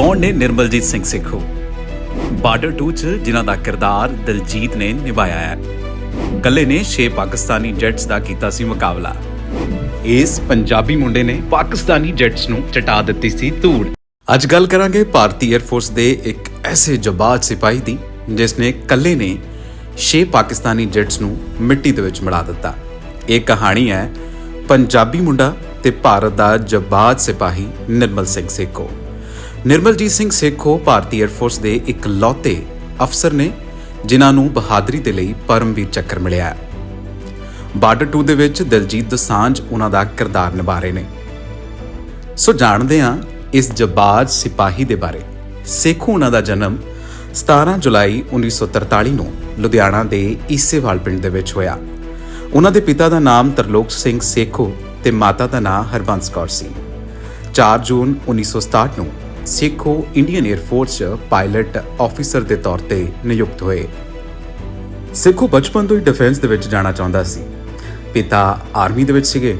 ਕੌਣ ਨੇ ਨਿਰਮਲਜੀਤ ਸਿੰਘ ਸਿੱਖੂ? ਬਾਰਡਰ 2 ਚ ਜਿਨ੍ਹਾਂ ਦਾ ਕਿਰਦਾਰ ਦਿਲਜੀਤ ਨੇ ਨਿਭਾਇਆ ਹੈ ਕੱਲੇ ਨੇ ਛੇ ਪਾਕਿਸਤਾਨੀ ਜੈਟਸ ਦਾ ਕੀਤਾ ਸੀ ਮੁਕਾਬਲਾ। ਇਸ ਪੰਜਾਬੀ ਮੁੰਡੇ ਨੇ ਪਾਕਿਸਤਾਨੀ ਜੈਟਸ ਨੂੰ ਚਟਾ ਦਿੱਤੀ ਸੀ ਧੂੜ। ਅੱਜ ਗੱਲ ਕਰਾਂਗੇ ਭਾਰਤੀ 에ਅਰ ਫੋਰਸ ਦੇ ਇੱਕ ਐਸੇ ਜਬਾਜ਼ ਸਿਪਾਹੀ ਦੀ, ਜਿਸ ਨੇ ਕੱਲੇ ਨੇ ਛੇ ਪਾਕਿਸਤਾਨੀ ਜੈਟਸ ਨੂੰ ਮਿੱਟੀ ਦੇ ਵਿੱਚ ਮਿਲਾ ਦਿੱਤਾ। ਇਹ ਕਹਾਣੀ ਹੈ ਪੰਜਾਬੀ ਮੁੰਡਾ ਤੇ ਭਾਰਤ ਦਾ ਜਬਾਜ਼ ਸਿਪਾਹੀ ਨਿਰਮਲ ਸਿੰਘ ਸੇਖੋ। ਨਿਰਮਲਜੀਤ ਸਿੰਘ ਸੇਖੋ ਭਾਰਤੀ 에ਅਰ ਫੋਰਸ ਦੇ ਇੱਕ ਲੌਤੇ ਅਫਸਰ ਨੇ, ਜਿਨ੍ਹਾਂ ਨੂੰ ਬਹਾਦਰੀ ਦੇ ਲਈ ਪਰਮਵੀਰ ਚੱਕਰ ਮਿਲਿਆ ਬਾਰਡਰ 2 ਦੇ ਵਿੱਚ ਦਿਲਜੀਤ ਦੋਸਾਂਝ ਉਹਨਾਂ ਦਾ ਕਿਰਦਾਰ ਨਿਭਾ ਰਹੇ ਨੇ। ਸੋ ਜਾਣਦੇ ਹਾਂ ਇਸ ਜਬਾਜ਼ ਸਿਪਾਹੀ ਦੇ ਬਾਰੇ। ਸੇਖੂ ਉਹਨਾਂ ਦਾ ਜਨਮ 17 ਜੁਲਾਈ 1943 ਨੂੰ ਲੁਧਿਆਣਾ ਦੇ ਈਸੇਵਾਲ ਪਿੰਡ ਦੇ ਵਿੱਚ ਹੋਇਆ। ਉਹਨਾਂ ਦੇ ਪਿਤਾ ਦਾ ਨਾਮ ਤਰਲੋਕ ਸਿੰਘ ਸੇਖੋ ਤੇ ਮਾਤਾ ਦਾ ਨਾਮ ਹਰਬੰਸ ਕੌਰ ਸੀ। 4 ਜੂਨ 1967 ਨੂੰ ਸੇਖੋ ਇੰਡੀਅਨ 에ਅਰ ਫੋਰਸ 'ਚ ਪਾਇਲਟ ਆਫੀਸਰ ਦੇ ਤੌਰ ਤੇ ਨਿਯੁਕਤ ਹੋਏ। ਸਿੱਖੋ ਬਚਪਨ ਤੋਂ ਹੀ ਡਿਫੈਂਸ ਦੇ ਵਿੱਚ ਜਾਣਾ ਚਾਹੁੰਦਾ ਸੀ। ਪਿਤਾ ਆਰਮੀ ਦੇ ਵਿੱਚ ਸੀਗੇ।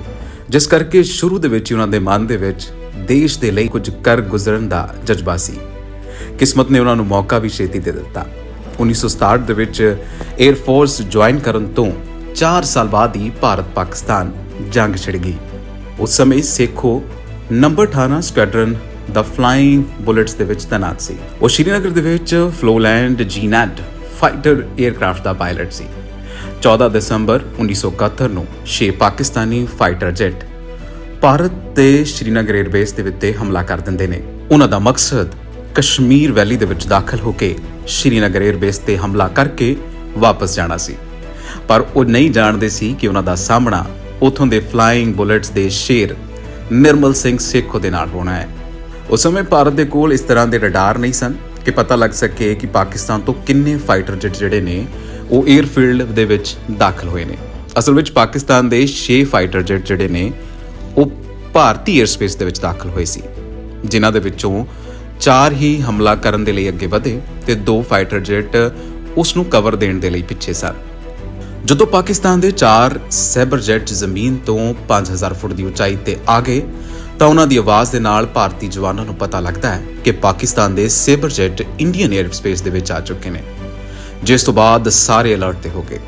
ਜਿਸ ਕਰਕੇ ਸ਼ੁਰੂ ਦੇ ਵਿੱਚ ਹੀ ਉਹਨਾਂ ਦੇ ਮਨ ਦੇ ਵਿੱਚ ਦੇਸ਼ ਦੇ ਲਈ ਕੁਝ ਕਰ ਗੁਜ਼ਰਨ ਦਾ ਜਜ਼ਬਾ ਸੀ। ਕਿਸਮਤ ਨੇ ਉਹਨਾਂ ਨੂੰ ਮੌਕਾ ਵੀ ਛੇਤੀ ਦੇ ਦਿੱਤਾ। 1967 ਦੇ ਵਿੱਚ 에ਅਰ ਫੋਰਸ ਜੁਆਇਨ ਕਰਨ ਤੋਂ 4 ਸਾਲ ਬਾਅਦ ਹੀ ਭਾਰਤ ਪਾਕਿਸਤਾਨ ਜੰਗ ਛਿੜ ਗਈ। ਉਸ ਸਮੇਂ Sekhon number 18 squadron the flying bullets ਦੇ ਵਿੱਚ ਤੈਨਾਤ ਸੀ। ਉਹ ਸ਼੍ਰੀਨਗਰ ਦੇ ਵਿੱਚ ਫਲੋਲੈਂਡ ਜੀਨੈਟ ਫਾਈਟਰ 에ਅਰਕ੍ਰਾਫਟ ਦਾ ਪਾਇਲਟ ਸੀ। 14 ਦਸੰਬਰ 1971 ਨੂੰ 6 ਪਾਕਿਸਤਾਨੀ ਫਾਈਟਰ ਜੈਟ ਭਾਰਤ ਦੇ ਸ਼੍ਰੀਨਗਰ 에ਅਰਬੇਸ ਦੇ ਉੱਤੇ ਹਮਲਾ ਕਰ ਦਿੰਦੇ ਨੇ। ਉਹਨਾਂ ਦਾ ਮਕਸਦ ਕਸ਼ਮੀਰ ਵੈਲੀ ਦੇ ਵਿੱਚ ਦਾਖਲ ਹੋ ਕੇ ਸ਼੍ਰੀਨਗਰ 에ਅਰਬੇਸ ਤੇ ਹਮਲਾ ਕਰਕੇ ਵਾਪਸ ਜਾਣਾ ਸੀ। ਪਰ ਉਹ ਨਹੀਂ ਜਾਣਦੇ ਸੀ ਕਿ ਉਹਨਾਂ ਦਾ ਸਾਹਮਣਾ ਉਥੋਂ ਦੇ ਫਲਾਈਂਗ ਬੁਲੇਟਸ ਦੇ ਸ਼ੇਰ ਨਿਰਮਲ ਸਿੰਘ ਸੇਖੋ ਦੇ ਨਾਲ ਹੋਣਾ ਹੈ। ਉਸ ਸਮੇਂ ਭਾਰਤ ਦੇ ਕੋਲ ਇਸ ਤਰ੍ਹਾਂ ਦੇ ਰਡਾਰ ਨਹੀਂ ਸਨ ਕਿ ਪਤਾ ਲੱਗ ਸਕੇ ਕਿ ਪਾਕਿਸਤਾਨ ਤੋਂ ਕਿੰਨੇ ਫਾਈਟਰ ਜੈਟ ਜਿਹੜੇ ਨੇ, ਉਹ 에ਅਰਫੀਲਡ ਦੇ ਵਿੱਚ ਦਾਖਲ ਹੋਏ ਨੇ। ਅਸਲ ਵਿੱਚ ਪਾਕਿਸਤਾਨ ਦੇ 6 ਫਾਈਟਰ ਜੈਟ ਜਿਹੜੇ ਨੇ, ਉਹ ਭਾਰਤੀ 에ਅਰ ਸਪੇਸ ਦੇ ਵਿੱਚ ਦਾਖਲ ਹੋਏ ਸੀ, ਜਿਨ੍ਹਾਂ ਦੇ ਵਿੱਚੋਂ 4 ਹੀ ਹਮਲਾ ਕਰਨ ਦੇ ਲਈ ਅੱਗੇ ਵਧੇ ਤੇ 2 ਫਾਈਟਰ ਜੈਟ ਉਸ ਨੂੰ ਕਵਰ ਦੇਣ ਦੇ ਲਈ ਪਿੱਛੇ ਸਨ। ਜਦੋਂ ਪਾਕਿਸਤਾਨ ਦੇ 4 ਸੈਬਰ ਜੈਟ ਜ਼ਮੀਨ ਤੋਂ 5000 ਫੁੱਟ ਦੀ ਉਚਾਈ ਤੇ ਆ ਗਏ ਤਾਂ ਉਹਨਾਂ ਦੀ ਆਵਾਜ਼ ਦੇ ਨਾਲ ਭਾਰਤੀ ਜਵਾਨਾਂ ਨੂੰ ਪਤਾ ਲੱਗਦਾ ਹੈ ਕਿ ਪਾਕਿਸਤਾਨ ਦੇ Sabre jet Indian air space ਦੇ ਵਿੱਚ ਆ ਚੁੱਕੇ ਨੇ। ਜਿਸ ਤੋਂ ਬਾਅਦ ਸਾਰੇ ਅਲਰਟ ਤੇ ਹੋ ਗਏ।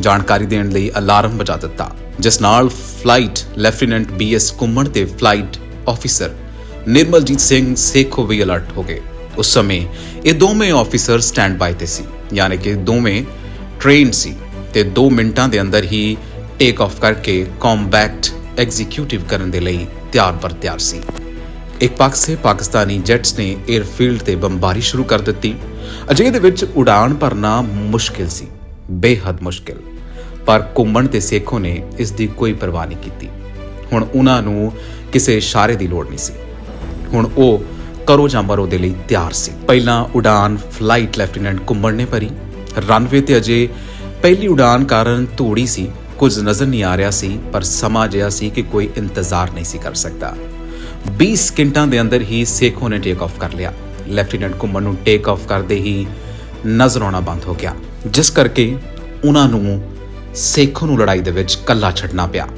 ਜਾਣਕਾਰੀ ਦੇਣ ਲਈ ਅਲਾਰਮ ਵਜਾ ਦਿੱਤਾ, ਜਿਸ ਨਾਲ ਫਲਾਈਟ ਲੈਫਟੀਨੈਂਟ ਬੀਐਸ ਕੁੰਮਣ ਤੇ ਫਲਾਈਟ ਆਫੀਸਰ ਨਿਰਮਲਜੀਤ ਸਿੰਘ ਸੇਖੋ ਵੀ ਅਲਰਟ ਹੋ ਗਏ। ਉਸ ਸਮੇਂ ਇਹ ਦੋਵੇਂ ਆਫੀਸਰ ਸਟੈਂਡ ਬਾਈ ਤੇ ਸੀ, ਯਾਨੀ ਕਿ ਦੋਵੇਂ ਟ੍ਰੇਨ ਸੀ ਤੇ 2 ਮਿੰਟਾਂ ਦੇ ਅੰਦਰ ਹੀ ਟੇਕ ਆਫ ਕਰਕੇ ਕੰਬੈਕਟ ਐਗਜ਼ੀਕਿਊਟਿਵ ਕਰਨ ਦੇ ਲਈ ਤਿਆਰ ਬਰ ਤਿਆਰ ਸੀ। ਇੱਕ ਪਾਸੇ ਪਾਕਿਸਤਾਨੀ ਜੈਟਸ ਨੇ 에ਅਰਫੀਲਡ ਤੇ ਬੰਬਾਰੀ ਸ਼ੁਰੂ ਕਰ ਦਿੱਤੀ। ਅਜੇ ਦੇ ਵਿੱਚ ਉਡਾਨ ਭਰਨਾ ਮੁਸ਼ਕਿਲ ਸੀ, ਬੇਹੱਦ ਮੁਸ਼ਕਿਲ। ਪਰ ਕੁੰਮਣ ਤੇ ਸੇਖੋਂ ਨੇ ਇਸ ਦੀ ਕੋਈ ਪਰਵਾਹ ਨਹੀਂ ਕੀਤੀ। ਹੁਣ ਉਹਨਾਂ ਨੂੰ ਕਿਸੇ ਇਸ਼ਾਰੇ ਦੀ ਲੋੜ ਨਹੀਂ ਸੀ। ਹੁਣ ਉਹ ਕਰੋ ਜਾਂ ਮਰੋ ਦੇ ਲਈ ਤਿਆਰ ਸੀ। ਪਹਿਲਾਂ ਉਡਾਨ ਫਲਾਈਟ ਲੈਫਟੀਨੈਂਟ ਕੁੰਮਣ ਨੇ ਭਰੀ। ਰਨਵੇ ਤੇ ਅਜੇ ਪਹਿਲੀ ਉਡਾਨ ਕਾਰਨ ਧੂੜੀ ਸੀ। ਕੁਝ ਨਜ਼ਰ ਨਹੀਂ ਆ ਰਿਹਾ ਸੀ, ਪਰ ਸਮਾਂ ਜਿਹਾ ਸੀ ਕਿ ਕੋਈ ਇੰਤਜ਼ਾਰ ਨਹੀਂ ਸੀ ਕਰ ਸਕਦਾ। 20 ਸਕਿੰਟਾਂ ਦੇ ਅੰਦਰ ਹੀ ਸੇਖੋ ਨੇ ਟੇਕ ਆਫ ਕਰ ਲਿਆ। ਲੈਫਟੀਨੈਂਟ ਕੁੰਮਣ ਨੂੰ ਟੇਕ ਆਫ ਕਰਦੇ ਹੀ ਨਜ਼ਰ ਆਉਣਾ ਬੰਦ ਹੋ ਗਿਆ। ਜਿਸ ਕਰਕੇ ਉਹਨਾਂ ਨੂੰ ਸੇਖੋ ਨੂੰ ਲੜਾਈ ਦੇ ਵਿੱਚ ਕੱਲਾ ਛੱਡਣਾ ਪਿਆ।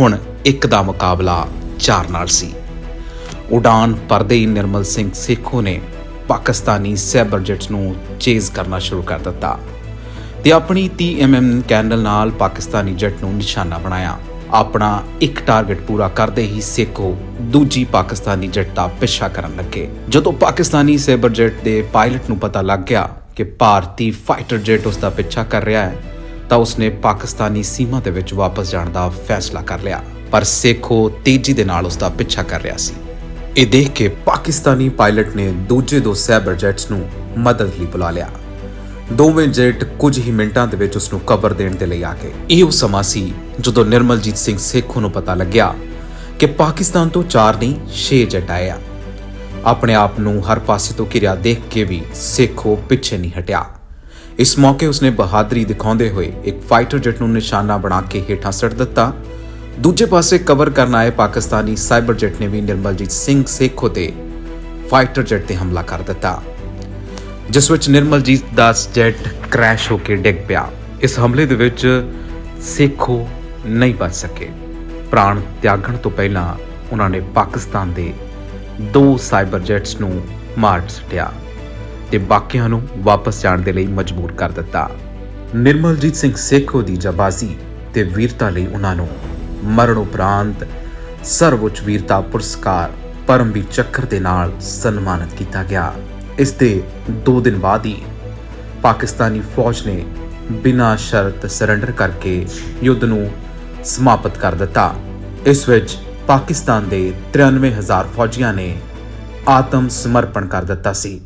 ਹੁਣ ਇੱਕ ਦਾ ਮੁਕਾਬਲਾ ਚਾਰ ਨਾਲ ਸੀ। ਉਡਾਨ ਪਰਦੇ ਹੀ ਨਿਰਮਲ ਸਿੰਘ ਸੇਖੋ ਨੇ ਪਾਕਿਸਤਾਨੀ ਸੈਬਰ ਜੈਟਸ ਨੂੰ ਚੇਜ਼ ਕਰਨਾ ਸ਼ੁਰੂ ਕਰ ਦਿੱਤਾ। ਤੇ ਆਪਣੀ 30 mm ਕੈਨਲ ਨਾਲ ਪਾਕਿਸਤਾਨੀ ਜੈਟ ਨੂੰ ਨਿਸ਼ਾਨਾ ਬਣਾਇਆ। ਆਪਣਾ ਇੱਕ ਟਾਰਗੇਟ ਪੂਰਾ ਕਰਦੇ ਹੀ ਸੇਖੋ ਦੂਜੀ ਪਾਕਿਸਤਾਨੀ ਜੱਟ ਦਾ ਪਿੱਛਾ ਕਰਨ ਲੱਗੇ। ਜਦੋਂ ਪਾਕਿਸਤਾਨੀ ਸੈਬਰ ਜੈਟ ਦੇ ਪਾਇਲਟ ਨੂੰ ਪਤਾ ਲੱਗ ਗਿਆ ਕਿ ਭਾਰਤੀ ਫਾਈਟਰ ਜੈਟ ਉਸ ਦਾ ਪਿੱਛਾ ਕਰ ਰਿਹਾ ਹੈ, ਤਾਂ ਉਸਨੇ ਪਾਕਿਸਤਾਨੀ ਸੀਮਾ ਦੇ ਵਿੱਚ ਵਾਪਸ ਜਾਣ ਦਾ ਫੈਸਲਾ ਕਰ ਲਿਆ। ਪਰ ਸੇਖੋ ਤੇਜ਼ੀ ਦੇ ਨਾਲ ਉਸ ਦਾ ਪਿੱਛਾ ਕਰ ਰਿਹਾ ਸੀ। ਇਹ ਦੇਖ ਕੇ ਪਾਕਿਸਤਾਨੀ ਪਾਇਲਟ ਨੇ ਦੂਜੇ ਦੋ ਸੈਬਰ ਜੈਟਸ ਨੂੰ ਮਦਦ ਲਈ ਬੁਲਾ ਲਿਆ। ਦੋਵੇਂ ਜੈਟ ਕੁਝ ਹੀ ਮਿੰਟਾਂ ਦੇ ਵਿੱਚ ਉਸ ਨੂੰ ਕਵਰ ਦੇਣ ਦੇ ਲਈ ਆ ਗਏ। ਇਹ ਉਹ ਸਮਾਂ ਸੀ ਜਦੋਂ ਨਿਰਮਲਜੀਤ ਸਿੰਘ ਸੇਖੋਂ ਨੂੰ ਪਤਾ ਲੱਗਿਆ ਕਿ ਪਾਕਿਸਤਾਨ ਤੋਂ ਚਾਰ ਨਹੀਂ, ਛੇ ਜੈਟ ਆਏ ਆ। ਆਪਣੇ ਆਪ ਨੂੰ ਹਰ ਪਾਸੇ ਤੋਂ ਘਿਰਿਆ ਦੇਖ ਕੇ ਵੀ ਸੇਖੋ ਪਿੱਛੇ ਨਹੀਂ ਹਟਿਆ। ਇਸ ਮੌਕੇ ਉਸਨੇ ਬਹਾਦਰੀ ਦਿਖਾਉਂਦੇ ਹੋਏ ਇੱਕ ਫਾਈਟਰ ਜੈਟ ਨੂੰ ਨਿਸ਼ਾਨਾ ਬਣਾ ਕੇ ਹੇਠਾਂ ਸੱਟ ਦਿੱਤਾ। ਦੂਜੇ ਪਾਸੇ ਕਵਰ ਕਰਨ ਆਏ ਪਾਕਿਸਤਾਨੀ ਸਾਈਬਰ ਜੈਟ ਨੇ ਵੀ ਨਿਰਮਲਜੀਤ ਸਿੰਘ ਸੇਖੋ ਤੇ ਫਾਈਟਰ ਜੈਟ ਤੇ ਹਮਲਾ ਕਰ ਦਿੱਤਾ। ਜਿਸ ਵਿੱਚ ਨਿਰਮਲਜੀਤ ਦਾਸ ਜੈਟ ਕ੍ਰੈਸ਼ ਹੋ ਕੇ ਡਿੱਗ ਪਿਆ। ਇਸ ਹਮਲੇ ਦੇ ਵਿੱਚ ਸੇਖੋ ਨਹੀਂ ਬਚ ਸਕੇ। ਪ੍ਰਾਣ ਤਿਆਗਣ ਤੋਂ ਪਹਿਲਾਂ ਉਹਨਾਂ ਨੇ ਪਾਕਿਸਤਾਨ ਦੇ ਦੋ ਸਾਈਬਰ ਜੈਟਸ ਨੂੰ ਮਾਰ ਸੁੱਟਿਆ ਤੇ ਬਾਕੀਆਂ ਨੂੰ ਵਾਪਸ ਜਾਣ ਦੇ ਲਈ ਮਜਬੂਰ ਕਰ ਦਿੱਤਾ। ਨਿਰਮਲਜੀਤ ਸਿੰਘ ਸੇਖੋ ਦੀ ਜਾਬਾਜ਼ੀ ਤੇ ਵੀਰਤਾ ਲਈ ਉਹਨਾਂ ਨੂੰ ਮਰਨ ਉਪਰੰਤ ਸਰਵਉੱਚ ਵੀਰਤਾ ਪੁਰਸਕਾਰ ਪਰਮਵੀਰ ਚੱਕਰ ਦੇ ਨਾਲ ਸਨਮਾਨਿਤ ਕੀਤਾ ਗਿਆ। ਇਸ ਦੇ 2 ਦਿਨ ਬਾਅਦ ਹੀ ਪਾਕਿਸਤਾਨੀ ਫੌਜ ਨੇ ਬਿਨਾਂ ਸ਼ਰਤ ਸਰੈਂਡਰ ਕਰਕੇ ਯੁੱਧ ਨੂੰ ਸਮਾਪਤ ਕਰ ਦਿੱਤਾ। ਇਸ ਵਿੱਚ ਪਾਕਿਸਤਾਨ ਦੇ 93000 ਫੌਜੀਆਂ ਨੇ ਆਤਮ ਸਮਰਪਣ ਕਰ ਦਿੱਤਾ ਸੀ।